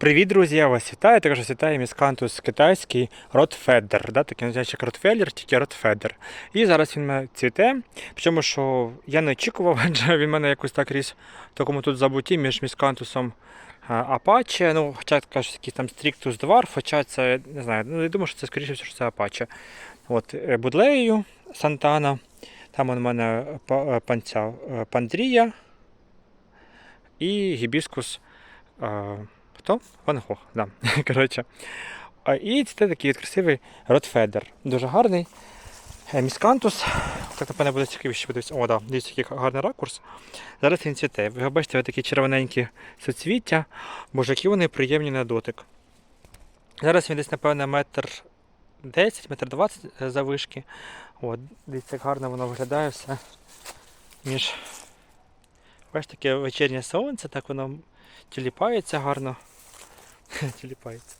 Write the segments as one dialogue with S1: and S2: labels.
S1: Привіт, друзі! Я вас вітаю. Також вітаю міскантус китайський Ротфедер. Да? Такий називається Ротфеллер, тільки Ротфедер. І зараз він мене цвіте. Причому, що я не очікував, адже він мене якось так ріс в такому тут забуті між міскантусом Апаче. Ну, хоча кажуть, якийсь там Стріктус Дварф, хоча це не знаю. Ну, я думаю, що це скоріше всього, що це Апаче. От, е, Будлею Сантана. Там у мене е, панця е, Пандрія і гібіскус. Е, Хто? Ван Гог, да. Коротше. І це такий красивий Ротфедер. Дуже гарний. Е, Міскантус. Так напевно буде цікавіше подивитися. О, да, дивіться, який гарний ракурс. Зараз він цвіте. Ви бачите, такі червоненькі соцвіття. Боже, які вони приємні на дотик. Зараз він десь, напевно, метр 10, метр 20 завишки. От, дивіться, як гарно воно виглядає все. Між. Бачите, таке вечірнє сонце, так воно тіліпається гарно. тіліпається.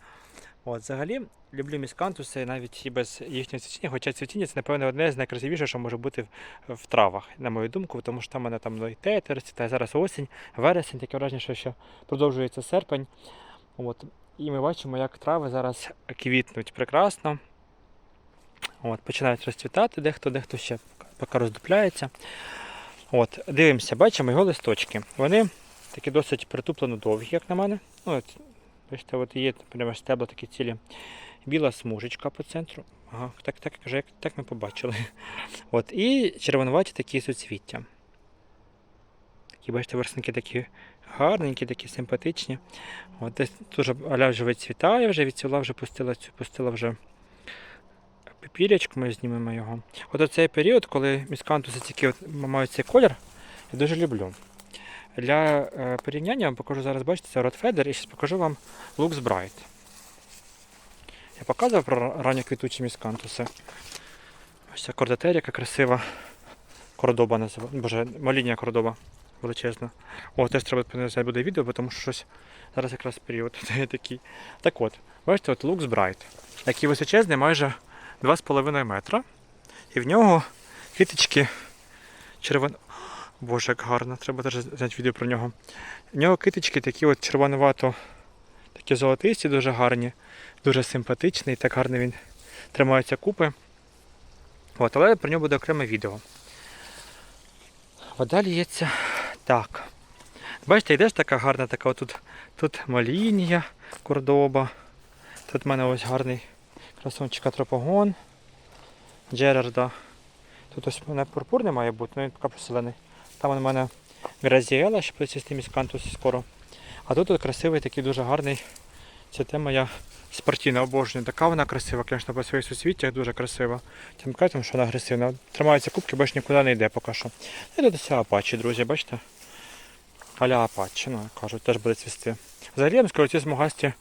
S1: От, взагалі, люблю міскантуси навіть і без їхнього цвітіння, хоча цвітіння це, напевно, одне з найкрасивіших, що може бути в, травах, на мою думку, тому що там мене там і те, та зараз осінь, вересень, таке враження, що ще продовжується серпень. От, і ми бачимо, як трави зараз квітнуть прекрасно. От, починають розцвітати, дехто, дехто ще поки роздупляється. От, дивимося, бачимо його листочки. Вони такі досить притуплено довгі, як на мене. Ну, от, бачите, от є прямо стебла такі цілі. Біла смужечка по центру. Ага, так, так, як, так ми побачили. От, і червонуваті такі суцвіття. Такі, бачите, вершинки такі гарненькі, такі симпатичні. От, десь дуже аля вже відцвітає, вже відцвіла, вже пустила пустила вже піпірячку, ми знімемо його. От оцей період, коли міскантуси тільки от мають цей колір, я дуже люблю. Для е, порівняння я вам покажу зараз, бачите, це Rotfeder, і зараз покажу вам Lux Bright. Я показував про ранньоквітучі міскантуси. Ось ця кордотер, яка красива. Кордоба називається. Боже, маління кордоба величезна. О, теж треба подивитися буде відео, бо тому що щось зараз якраз період такий. Так от, бачите, от Lux Bright, який височезний майже 2,5 метра. І в нього квіточки червоно. Боже, як гарно, треба теж зняти відео про нього. В нього китички такі от червонувато, такі золотисті, дуже гарні, дуже симпатичний, так гарно він тримається купи. От, але про нього буде окреме відео. Вода лється так. Бачите, йдеш така гарна, така отут, тут малінія, кордоба. Тут в мене ось гарний красунчик атропогон, Джерарда. Тут ось у мене пурпурний має бути, ну він поки поселений. Там у мене Гразіела, ще плецістий міскантус скоро. А тут тут красивий такий дуже гарний. Це тема я спортивна обожнюю. Така вона красива, звісно, по своїх суцвіттях дуже красива. Тим кажуть, що вона агресивна. Тримаються кубки, бо ж нікуди не йде поки що. І тут ось апачі, друзі, бачите? Аля апачі, ну кажуть, теж буде цвісти. Взагалі, я вам скажу, ці смугасті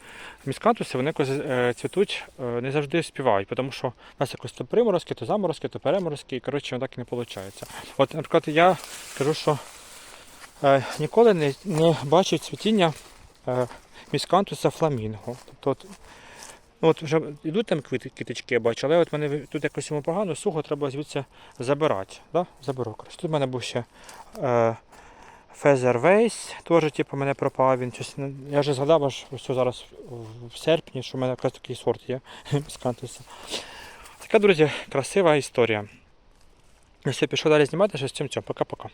S1: міскантуси, вони якось е, цвітуть, е, не завжди співають, тому що у нас якось то приморозки, то заморозки, то переморозки, і коротше так і не виходить. От, наприклад, я кажу, що е, ніколи не, не бачив цвітіння міскантуса фламінго. Тобто, от, ну, от вже йдуть там квіточки, я бачу, але от мене тут якось йому погано, сухо треба звідси забирати. Да? Заберу. Тут в мене був ще. Е, Фезервейс теж типу, мене пропав. Він щось, я вже згадав аж ось зараз в- серпні, що в мене якраз такий сорт є міскантуса. Така, друзі, красива історія. Все, пішов далі знімати, що з цим цьому. Пока-пока.